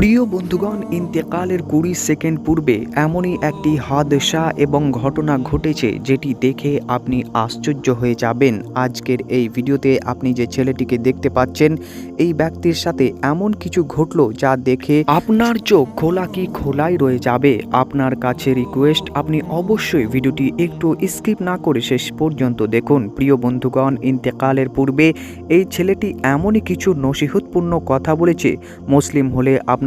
প্রিয় বন্ধুগণ, ইন্তেকালের কুড়ি সেকেন্ড পূর্বে এমনই একটি হাদসা এবং ঘটনা ঘটেছে যেটি দেখে আপনি আশ্চর্য হয়ে যাবেন। আজকের এই ভিডিওতে আপনি যে ছেলেটিকে দেখতে পাচ্ছেন, এই ব্যক্তির সাথে এমন কিছু ঘটলো যা দেখে আপনার চোখ খোলা কি খোলাই রয়ে যাবে? আপনার কাছে রিকোয়েস্ট আপনি অবশ্যই ভিডিওটি একটু স্কিপ না করে শেষ পর্যন্ত দেখুন। প্রিয় বন্ধুগণ, ইন্তেকালের পূর্বে এই ছেলেটি এমনই কিছু নসিহতপূর্ণ কথা বলেছে। মুসলিম হলে আপনার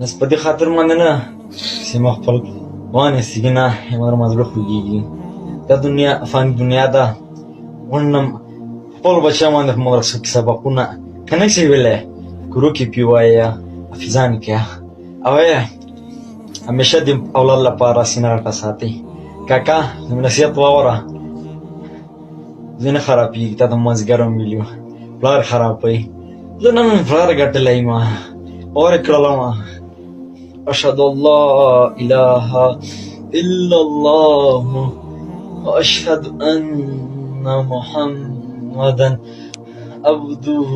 بس په دې خاطر باندې نه چې ما خپل وانیسي که نه زما زړه خوږېږي دا دنیا فاني دنیا ده غونډم خپلو بچیانو باندې په مدرسو کې سبقونه که نه شي ویلی کرو کې پې وایه حافظان کې او یې همیشه د اولاد لپاره سینه راته ساتي کاکا زموږ نصیحت واوره زه نه خرابېږي تا ته مازدیګر هم ویلي پلار خرابوي زه نن پلار ګټلی ما اور کړلم أشهد الله إله إلا الله وأشهد أن محمدا عبده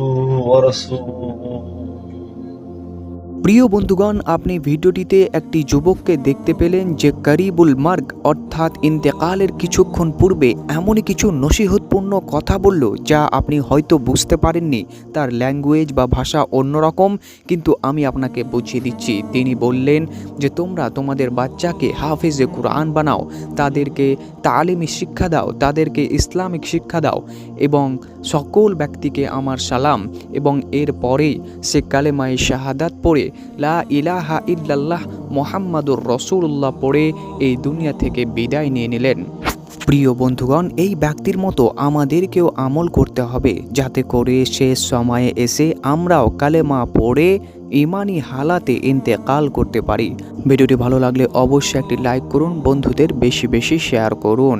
ورسوله. প্রিয় বন্ধুগণ, আপনি ভিডিওটিতে একটি যুবককে দেখতে পেলেন যে করিবুল মার্গ অর্থাৎ ইন্তেকালের কিছুক্ষণ পূর্বে এমনই কিছু নসিহতপূর্ণ কথা বলল যা আপনি হয়তো বুঝতে পারেননি। তার ল্যাঙ্গুয়েজ বা ভাষা অন্যরকম, কিন্তু আমি আপনাকে বুঝিয়ে দিচ্ছি। তিনি বললেন যে, তোমরা তোমাদের বাচ্চাকে হাফেজে কোরআন বানাও, তাদেরকে তালিমি শিক্ষা দাও, তাদেরকে ইসলামিক শিক্ষা দাও এবং সকল ব্যক্তিকে আমার সালাম এবং এর পরেই সে কালেমাই শাহাদাত পড়ে লা ইলাহা ইল্লাল্লাহ মোহাম্মদুর রসুল্লাহ পড়ে এই দুনিয়া থেকে বিদায় নিয়ে নিলেন। প্রিয় বন্ধুগণ, এই ব্যক্তির মতো আমাদেরকেও আমল করতে হবে যাতে করে শেষ সময়ে এসে আমরাও কালেমা পড়ে ইমানি হালাতে ইন্তেকাল করতে পারি। ভিডিওটি ভালো লাগলে অবশ্যই একটি লাইক করুন, বন্ধুদের বেশি বেশি শেয়ার করুন।